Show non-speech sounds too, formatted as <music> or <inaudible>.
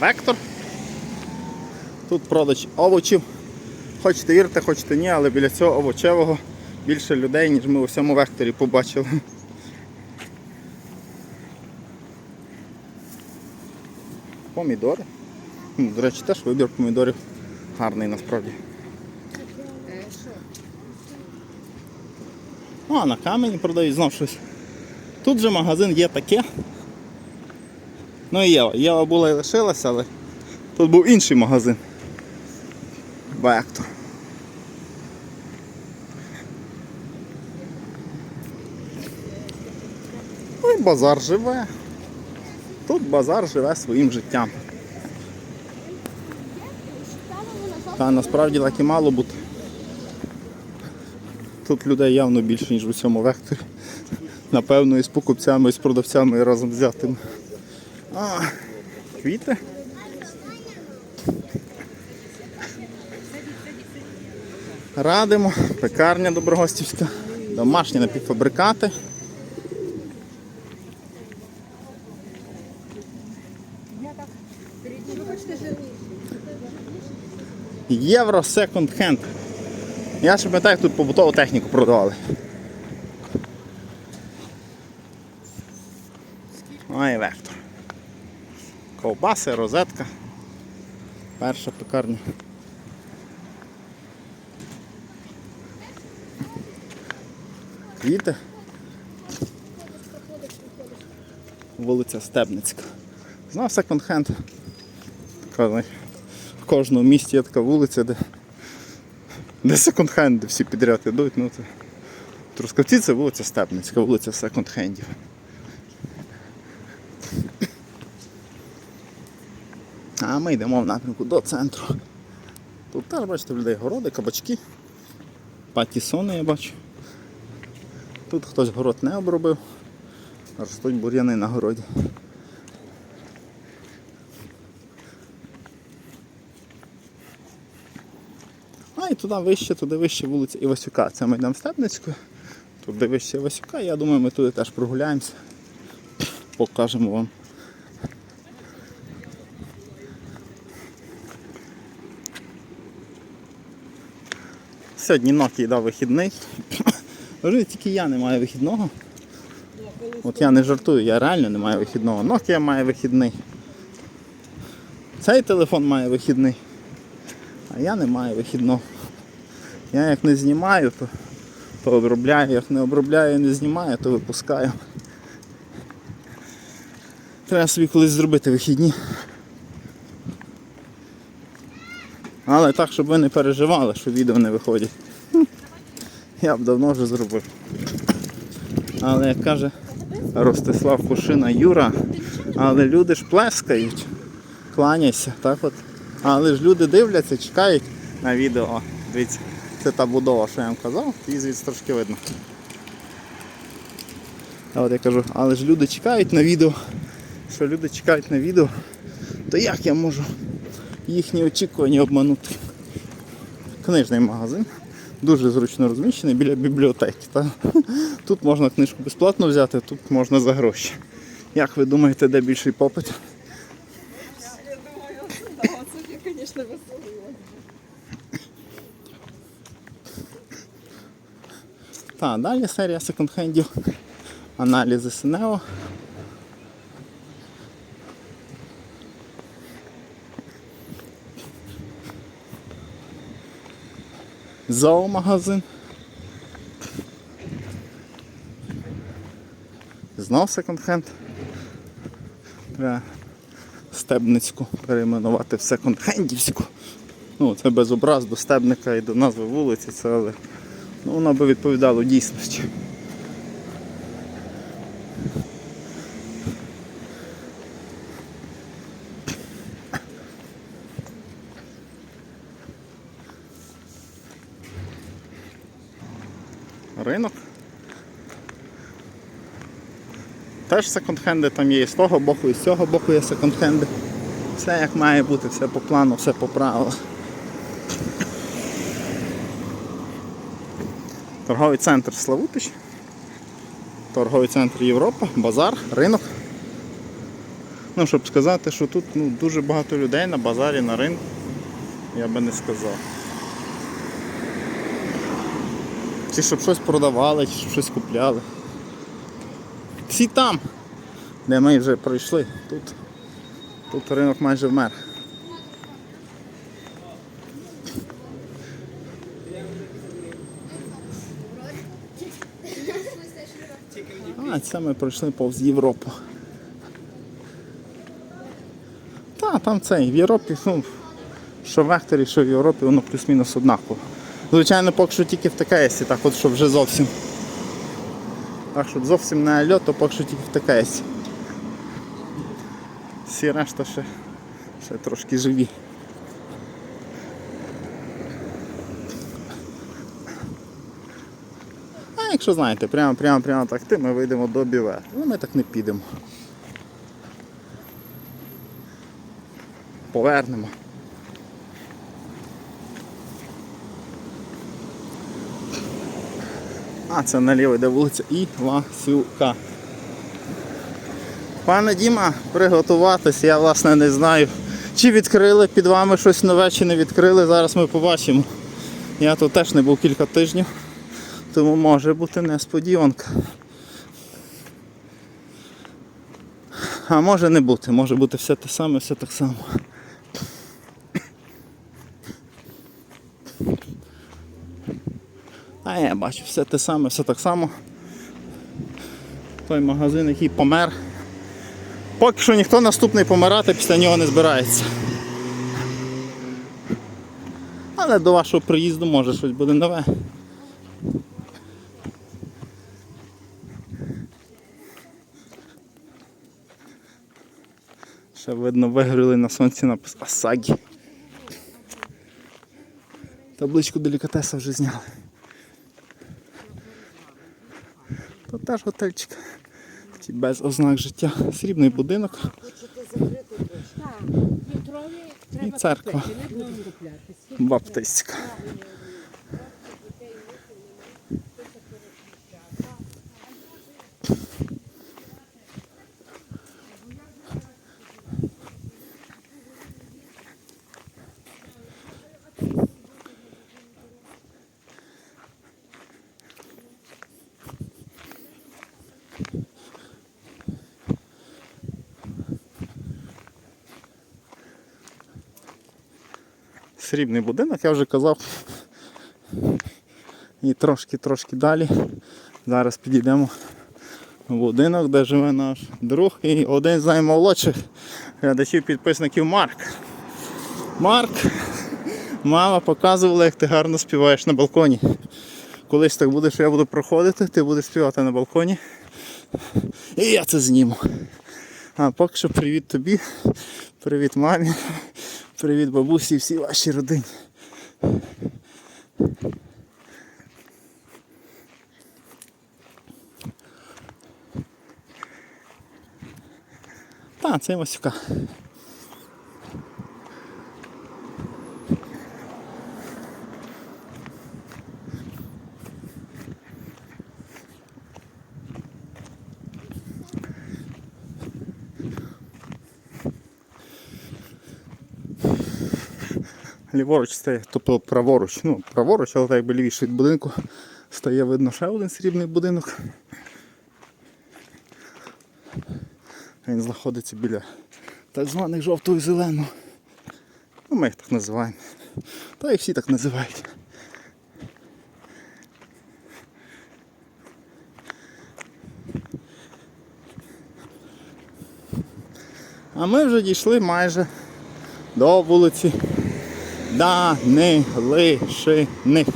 Вектор. Тут продаж овочів. Хочете вірте, хочете ні, але біля цього овочевого більше людей, ніж ми у всьому векторі побачили. Помідори. До речі, теж вибір помідорів гарний насправді. Ну, а на камені продають знов щось. Тут же магазин є таке. Ну і Єва. Єва була і лишилася, але тут був інший магазин. Вектор. Ну і базар живе. Тут базар живе своїм життям. Та насправді так і мало бути. Тут людей явно більше, ніж у цьому векторі. Напевно, і з покупцями, і з продавцями і разом взятими. А, квіти. Радимо, пекарня Доброгостівська, домашні напівфабрикати. Євро секонд хенд. Я ще пам'ятаю, як тут побутову техніку продавали. Ой, вектор. Ковбаси, розетка. Перша пекарня. Квіти. Вулиця Стебницька. Знав секонд-хенд. В кожному місті є така вулиця, де, де секонд-хенди всі підряд ідуть. Ну, це... Трускавці це вулиця Стебницька, вулиця секонд-хендів. А ми йдемо в напрямку до центру. Тут теж бачите людей городи, кабачки, патісони я бачу. Тут хтось город не обробив, ростуть бур'яни на городі. А і туди вище, туди вище вулиця Івасюка. Це ми йдемо Степницькою. Туди вище Івасюка. Я думаю, ми туди теж прогуляємося. Покажемо вам. Сьогодні Nokia дав вихідний. <coughs> Вже тільки я не маю вихідного. От я не жартую, я реально не маю вихідного. Nokia має вихідний. Цей телефон має вихідний. А я не маю вихідного. Я як не знімаю, то, то обробляю, як не обробляю і не знімаю, то випускаю. Треба собі колись зробити вихідні. Але так, щоб ви не переживали, що відео не виходять. <laughs> Я б давно вже зробив. Але як каже Ростислав Кушина Юра, але люди ж плескають, кланяйся, так от. Але ж люди дивляться, чекають на відео. Дивіться, це та будова, що я вам казав, її звідси трошки видно. А от я кажу, але ж люди чекають на відео. Що люди чекають на відео, то як я можу їхні очікування обманути? Книжний магазин. Дуже зручно розміщений біля бібліотеки. Та? Тут можна книжку безплатно взяти, тут можна за гроші. Як ви думаєте, де більший попит? Я думаю, да, Софья, конечно, веселила. Так, далі серія секонд-хендів. Аналізи Синео. Зоомагазин. Знов секонд-хенд. Треба Стебницьку перейменувати в секонд-хендівську. Ну, це без образ до стебника і до назви вулиці, це але ну, воно би відповідало дійсності. Ринок. Теж секонд-хенди там є і з того боку, і з цього боку є секонд-хенди. Все як має бути, все по плану, все по правилах. Торговий центр Славутич. Торговий центр Європа, базар, ринок. Ну, щоб сказати, що тут ну, дуже багато людей на базарі, на ринку, я би не сказав. Чи щоб щось продавали, чи щоб щось купляли. Всі там, де ми вже пройшли. Тут, тут ринок майже вмер. А, це ми пройшли повз Європу. Та, там цей, в Європі, ну, що в векторі, що в Європі, воно плюс-мінус однаково. Звичайно, поки що тільки в ТКСі, так от, щоб вже зовсім. Так, щоб зовсім не альо, то поки що тільки в ТКСі. Всі решта ще, ще трошки живі. А якщо знаєте, прямо прямо прямо так ти, ми вийдемо до біве. Ну ми так не підемо. Повернемо. А, це наліво йде вулиця Івасюка. Пане Діма, приготуватись, я власне не знаю. Чи відкрили під вами щось нове, чи не відкрили, зараз ми побачимо. Я тут теж не був кілька тижнів, тому може бути несподіванка. А може не бути, може бути все те саме, все так само. А я бачу, все те саме, все так само. Той магазин, який помер. Поки що ніхто наступний помирати після нього не збирається. Але до вашого приїзду може щось буде нове. Ще видно вигоріли на сонці напис Асагі. Табличку делікатеса вже зняли. Тут теж готельчик. Такий без ознак життя. Срібний будинок. І церква. Баптистська. Срібний будинок, я вже казав. І трошки-трошки далі. Зараз підійдемо в будинок, де живе наш друг і один з наймолодших глядачів підписників Марк. Марк, мама показувала, як ти гарно співаєш на балконі. Колись так буде, що я буду проходити, ти будеш співати на балконі. І я це зніму. А поки що привіт тобі, привіт мамі, привіт бабусі і всій вашій родині. Та, це Васюка. Ліворуч стає, тобто праворуч, ну, праворуч, але так якби лівіше від будинку стає видно ще один срібний будинок. Він знаходиться біля так званих жовтого і зеленого. Ну, ми їх так називаємо. Та і всі так називають. А ми вже дійшли майже до вулиці Данилишиних.